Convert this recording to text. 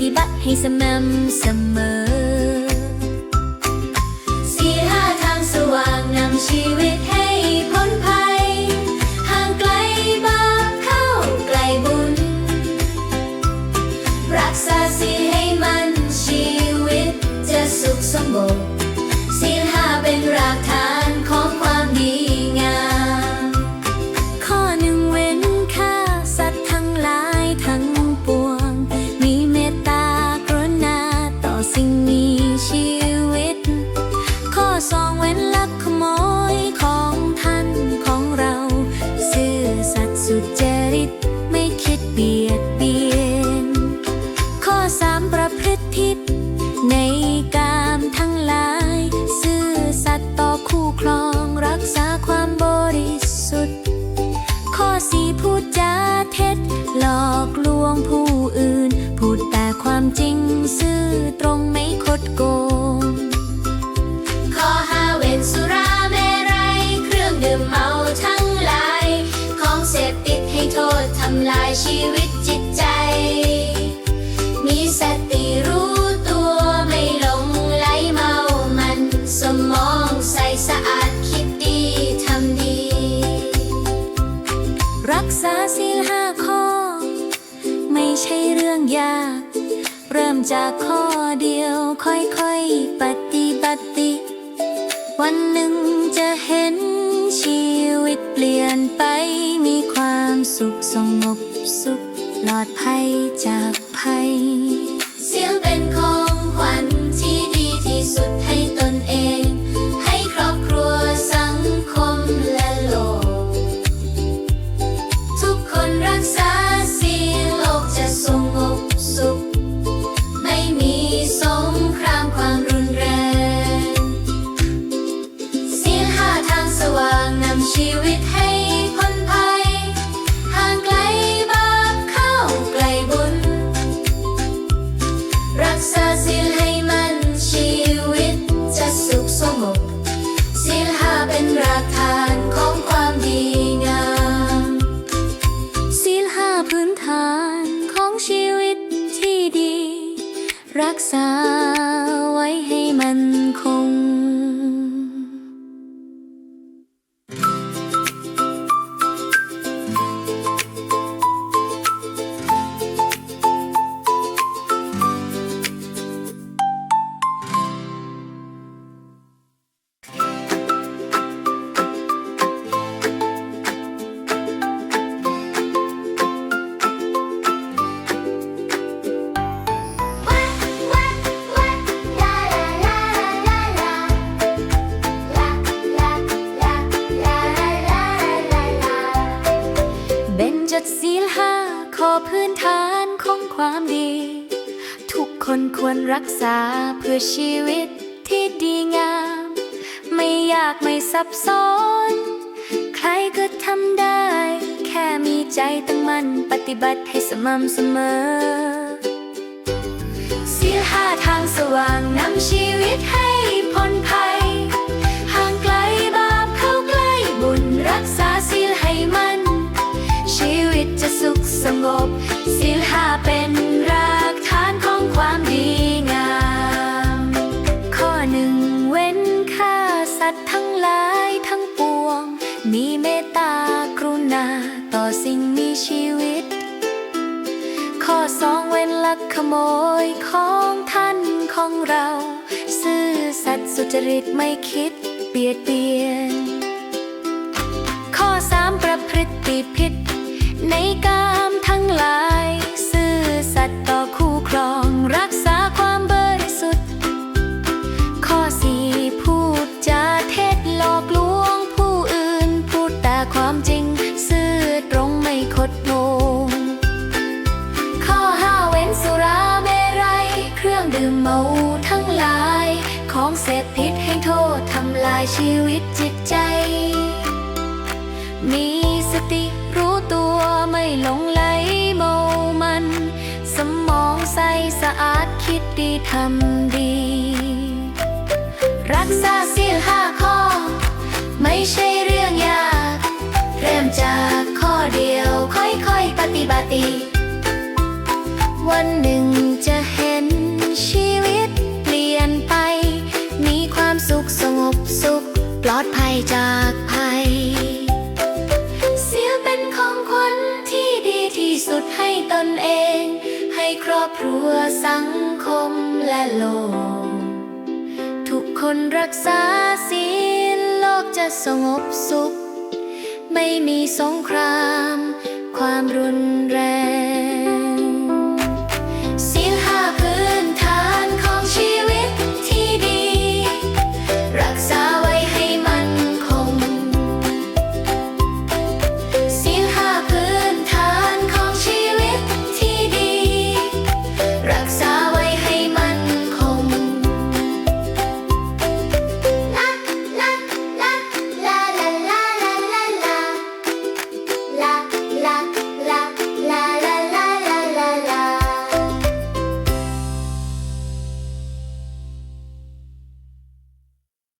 ฏิบัติให้สม่ำเสมอสีห้าทางสว่างนำชีวิตให้ เว้นลักขโมยของท่านของเรา ซื่อสัตย์สุจริตไม่คิดเบียดเบียน ข้อสามประพฤติผิดในกามทั้งหลาย ซื่อสัตย์ต่อคู่ครองรักษาความบริสุทธิ์ ข้อสี่พูดจาเท็จหลอกลวงผู้อื่น พูดแต่ความจริงซื่อตรงไม่คดโก ชีวิตจิตใจ มีสติรู้ตัวไม่หลงไหลเมามัน สมองใสสะอาดคิดดีทำดี รักษาศีลห้าข้อ ไม่ใช่เรื่องยาก เริ่มจากข้อเดียวค่อยๆ ปฏิบัติ วันหนึ่งจะเห็นชีวิตเปลี่ยนไปมีความสุขสงบ สุขปลอดภัยจากภัย รั ความดี ทุกคนควรรักษาเพื่อชีวิตที่ดีงาม ไม่ยากไม่ซับซ้อน ใครก็ทำได้ แค่มีใจตั้งมั่นปฏิบัติให้สม่ำเสมอศีลห้าทางสว่างนำชีวิตให้พ้นภัย โมยของท่านของเรา ซื่อสัตย์สุจริตไม่คิดเบียดเบียน ข้อสามประพฤติผิด ในกามทั้งหลาย ซื่อสัตย์ต่อคู่ คือเมาทั้งหลาย ของเสพพิษให้โทษทำลายชีวิตจิตใจ มีสติรู้ตัวไม่หลงไหลเมามัน สมองใสสะอาดคิดดีทำดี รักษาศีลห้าข้อ ไม่ใช่เรื่องยาก เริ่มจากข้อเดียวค่อยๆปฏิบัติ วันหนึ่ง สุขสงบสุข ปลอดภัยจากภัย เสียเป็นของขวัญที่ดีที่สุดให้ตนเอง ให้ครอบครัวสังคมและโลก ทุกคนรักษาศีลโลกจะสงบสุข ไม่มีสงคราม ความรุนแรง